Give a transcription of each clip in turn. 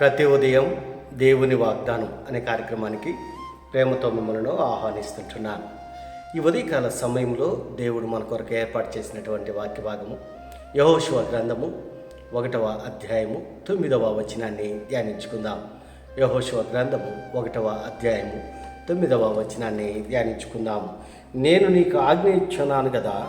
ప్రతి ఉదయం దేవుని వాగ్దానం అనే కార్యక్రమానికి ప్రేమతో మిమ్మల్ని ఆహ్వానిస్తుంటున్నాను. ఈ ఉదయకాల సమయంలో దేవుడు మన కొరకు ఏర్పాటు చేసినటువంటి వాక్య భాగము యహోశివ గ్రంథము ఒకటవ అధ్యాయము తొమ్మిదవ వచనాన్ని ధ్యానించుకుందాం. యహోశివ గ్రంథము ఒకటవ అధ్యాయము తొమ్మిదవ వచనాన్ని ధ్యానించుకుందాం. నేను నీకు ఆజ్ఞ ఇచ్చున్నాను కదా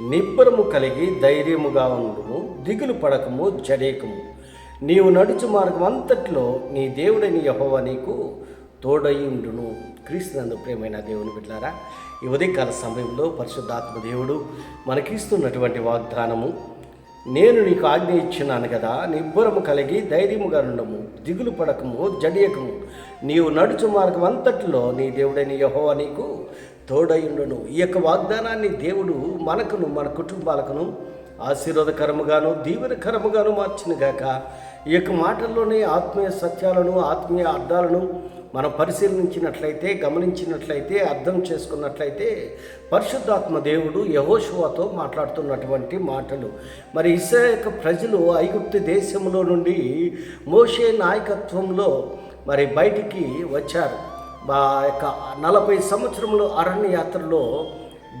నిబ్బరము కలిగి ధైర్యముగా ఉండము దిగులు పడకము జడేకము. నీవు నడుచు మార్గం అంతట్లో నీ దేవుడని యహోవ నీకు తోడయుండును క్రీస్తునందు ప్రేమైన దేవుని బిడ్డారా ఈ ఉదయకాల సమయంలో పరిశుద్ధాత్మ దేవుడు మనకిస్తున్నటువంటి వాగ్దానము నేను నీకు ఆజ్ఞ ఇచ్చినాను కదా నిబ్బరము కలిగి ధైర్యముగా ఉండము దిగులు పడకము జడియకము. నీవు నడుచు మార్గం అంతట్లో నీ దేవుడని యహోవ నీకు తోడయుండును ఈ యొక్క వాగ్దానాన్ని దేవుడు మనకును మన కుటుంబాలకును ఆశీర్వాదకరముగాను దీవెనకరముగాను మార్చినగాక ఈ యొక్క మాటల్లోనే ఆత్మీయ సత్యాలను ఆత్మీయ అర్థాలను మనం పరిశీలించినట్లయితే గమనించినట్లయితే అర్థం చేసుకున్నట్లయితే పరిశుద్ధాత్మ దేవుడు యహోశువతో మాట్లాడుతున్నటువంటి మాటలు. మరి ఇస్రాయేల్ ప్రజలు ఐగుప్తు దేశంలో నుండి మోషే నాయకత్వంలో మరి బయటికి వచ్చారు. మా యొక్క నలభై సంవత్సరముల అరణ్య యాత్రలో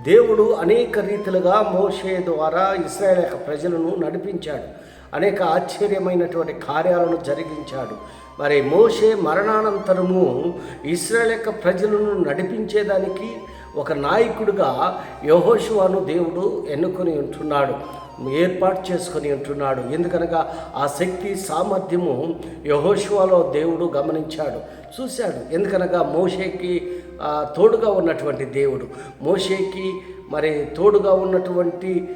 దేవుడు అనేక రీతిలుగా మోషే ద్వారా ఇస్రాయల్ యొక్క ప్రజలను నడిపించాడు. అనేక ఆశ్చర్యమైనటువంటి కార్యాలను జరిగించాడు. మరి మోషే మరణానంతరము ఇస్రాయల్ యొక్క ప్రజలను నడిపించేదానికి ఒక నాయకుడిగా యహోశువాను దేవుడు ఎన్నుకొని ఉంటున్నాడు ఏర్పాటు చేసుకొని ఉంటున్నాడు. ఎందుకనగా ఆ శక్తి సామర్థ్యము యహోశువాలో దేవుడు గమనించాడు. చూశాడు. ఎందుకనగా మోషేకి తోడుగా ఉన్నటువంటి దేవుడు. మోషేకి మరి తోడుగా ఉన్నటువంటి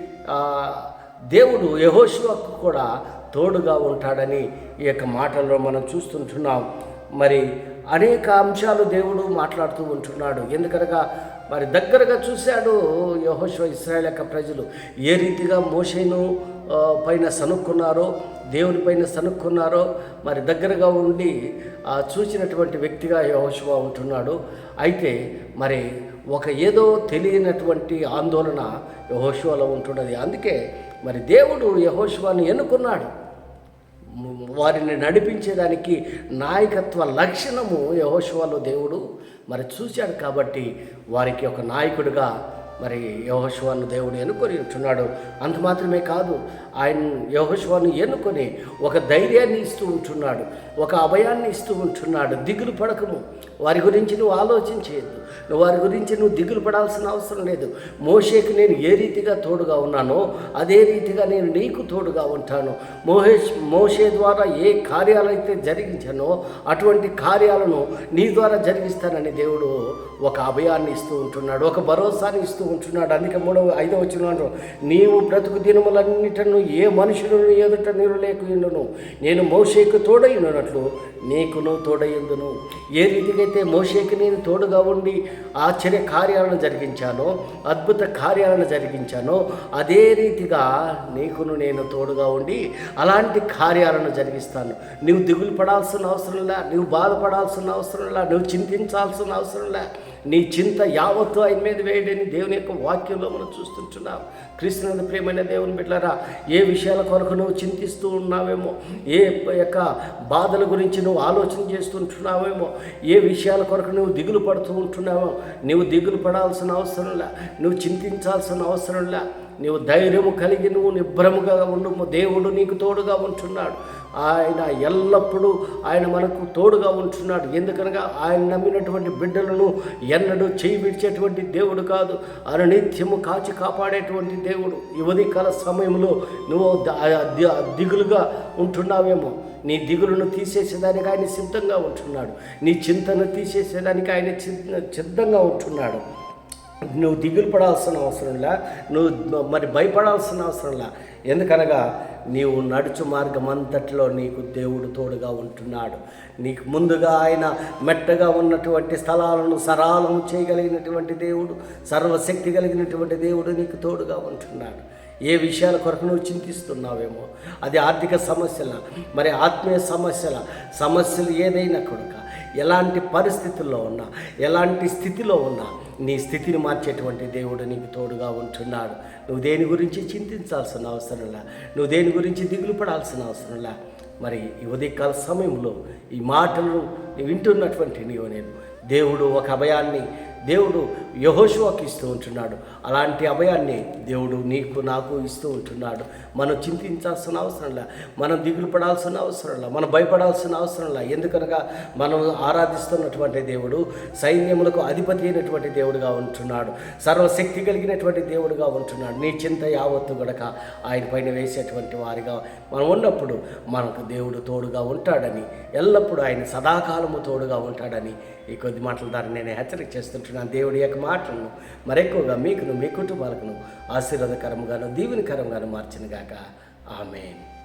దేవుడు యహోశివకు కూడా తోడుగా ఉంటాడని ఈ యొక్క మాటల్లో మనం చూస్తుంటున్నాం. మరి అనేక అంశాలు దేవుడు మాట్లాడుతూ ఉంటున్నాడు. ఎందుకనగా మరి దగ్గరగా చూశాడు యహోశివ ఇస్రాయల్ యొక్క ప్రజలు. ఏ రీతిగా మోషేను పైన సనుక్కున్నారో దేవుని పైన సనుక్కున్నారో మరి దగ్గరగా ఉండి చూసినటువంటి వ్యక్తిగా యహోశివ ఉంటున్నాడు. అయితే మరి ఒక ఏదో తెలియనటువంటి ఆందోళన యహోశివలో ఉంటున్నది. అందుకే మరి దేవుడు యహోశివాను ఎన్నుకున్నాడు? వారిని నడిపించేదానికి నాయకత్వ లక్షణము యహోశివాలో దేవుడు మరి చూశాడు కాబట్టి వారికి ఒక నాయకుడిగా మరి యోహశ్వాను దేవుడు ఎన్నుకొని ఉంటున్నాడు? అంత మాత్రమే కాదు ఆయన యోహశ్వాను ఎన్నుకొని ఒక ధైర్యాన్ని ఇస్తూ ఉంటున్నాడు ఒక అభయాన్ని ఇస్తూ ఉంటున్నాడు. దిగులు పడకము. వారి గురించి నువ్వు ఆలోచించేయద్దు నువ్వు వారి గురించి నువ్వు దిగులు పడాల్సిన అవసరం లేదు. మోషేకి నేను ఏ రీతిగా తోడుగా ఉన్నానో అదే రీతిగా నేను నీకు తోడుగా ఉంటాను. మోహేష్ మోషే ద్వారా ఏ కార్యాలైతే జరిగించానో అటువంటి కార్యాలను నీ ద్వారా జరిగిస్తానని దేవుడు ఒక అభయాన్ని ఇస్తూ ఉంటున్నాడు ఒక భరోసాని ఇస్తూ ఉంచున్నాడు అందుకే మూడవ ఐదవ వచ్చిన నీవు బ్రతుకు దినములన్నిటను ఏ మనుషులను ఎదుట నీరు లేకుండును నేను మోషేకు తోడైనట్లు నీకును తోడయ్యందును ఏ రీతికైతే మోషేకి నేను తోడుగా ఉండి ఆశ్చర్య కార్యాలను జరిగించానో అద్భుత కార్యాలను జరిగించానో అదే రీతిగా నీకును నేను తోడుగా ఉండి అలాంటి కార్యాలను జరిగిస్తాను. నువ్వు దిగులు పడాల్సిన అవసరం లే నువ్వు బాధపడాల్సిన అవసరం లే నువ్వు చింతించాల్సిన అవసరం లే. నీ చింత యావత్తు ఆయన మీద వేయడని దేవుని యొక్క వాక్యంలో మనం చూస్తుంటున్నాం. కృష్ణుని ప్రేమైన దేవుని బిడ్డారా ఏ విషయాల కొరకు నువ్వు చింతిస్తూ ఉన్నావేమో ఏ యొక్క బాధల గురించి నువ్వు ఆలోచన చేస్తుంటున్నావేమో ఏ విషయాల కొరకు నువ్వు దిగులు పడుతూ ఉంటున్నావో నువ్వు దిగులు పడాల్సిన అవసరం లే నువ్వు చింతించాల్సిన అవసరం లే నీవు ధైర్యము కలిగి నువ్వు నిబ్బరముగా ఉండు దేవుడు నీకు తోడుగా ఉంటున్నాడు. ఆయన ఎల్లప్పుడూ ఆయన మనకు తోడుగా ఉంటున్నాడు. ఎందుకనగా ఆయన నమ్మినటువంటి బిడ్డలను ఎన్నడూ చేయి విడిచేటువంటి దేవుడు కాదు. అనునిత్యము కాచి కాపాడేటువంటి దేవుడు. యువతి కాల సమయంలో నువ్వు దిగులుగా ఉంటున్నావేమో. నీ దిగులను తీసేసేదానికి ఆయన సిద్ధంగా ఉంటున్నాడు. నీ చింతను తీసేసేదానికి ఆయన సిద్ధంగా ఉంటున్నాడు. నువ్వు దిగులు పడాల్సిన అవసరంలా నువ్వు మరి భయపడాల్సిన అవసరంలా ఎందుకనగా నీవు నడుచు మార్గం అంతట్లో నీకు దేవుడు తోడుగా ఉంటున్నాడు. నీకు ముందుగా ఆయన మెట్టగా ఉన్నటువంటి స్థలాలను సరాలం చేయగలిగినటువంటి దేవుడు సర్వశక్తి కలిగినటువంటి దేవుడు నీకు తోడుగా ఉంటున్నాడు. ఏ విషయాల కొరకు నువ్వు చింతిస్తున్నావేమో? అది ఆర్థిక సమస్యల? మరి ఆత్మీయ సమస్యల? సమస్యలు ఏదైనా కొడుక ఎలాంటి పరిస్థితుల్లో ఉన్నా ఎలాంటి స్థితిలో ఉన్నా నీ స్థితిని మార్చేటువంటి దేవుడు నీకు తోడుగా ఉంటున్నాడు. నువ్వు దేని గురించి చింతించాల్సిన అవసరంలా నువ్వు దేని గురించి దిగులు పడాల్సిన అవసరంలా మరి ఈ ఉదయకాల సమయంలో ఈ మాటలు వింటున్నటువంటి నీవు నేను. దేవుడు ఒక అభయాన్ని దేవుడు యహోశువాకి ఇస్తూ ఉంటున్నాడు. అలాంటి అభయాన్ని దేవుడు నీకు నాకు ఇస్తూ ఉంటున్నాడు. మనం చింతించాల్సిన అవసరం లే. మనం దిగులు పడాల్సిన అవసరం లే. మనం భయపడాల్సిన అవసరం లే. ఎందుకనగా మనం ఆరాధిస్తున్నటువంటి దేవుడు సైన్యములకు అధిపతి అయినటువంటి దేవుడుగా ఉంటున్నాడు. సర్వశక్తి కలిగినటువంటి దేవుడుగా ఉంటున్నాడు. నీ చింత యావత్తు గడక ఆయన పైన వేసేటువంటి వారిగా మనం ఉన్నప్పుడు మనకు దేవుడు తోడుగా ఉంటాడని ఎల్లప్పుడూ ఆయన సదాకాలము తోడుగా ఉంటాడని ఈ కొద్ది మాటల ద్వారా నేను హెచ్చరిక చేస్తుంటున్నాను. దేవుడి యొక్క మాటలను మరెక్కువగా మీకును మీ కుటుంబాలకును ఆశీర్వాదకరంగాను దీవెనకరంగాను మార్చినగాక. ఆమెన్.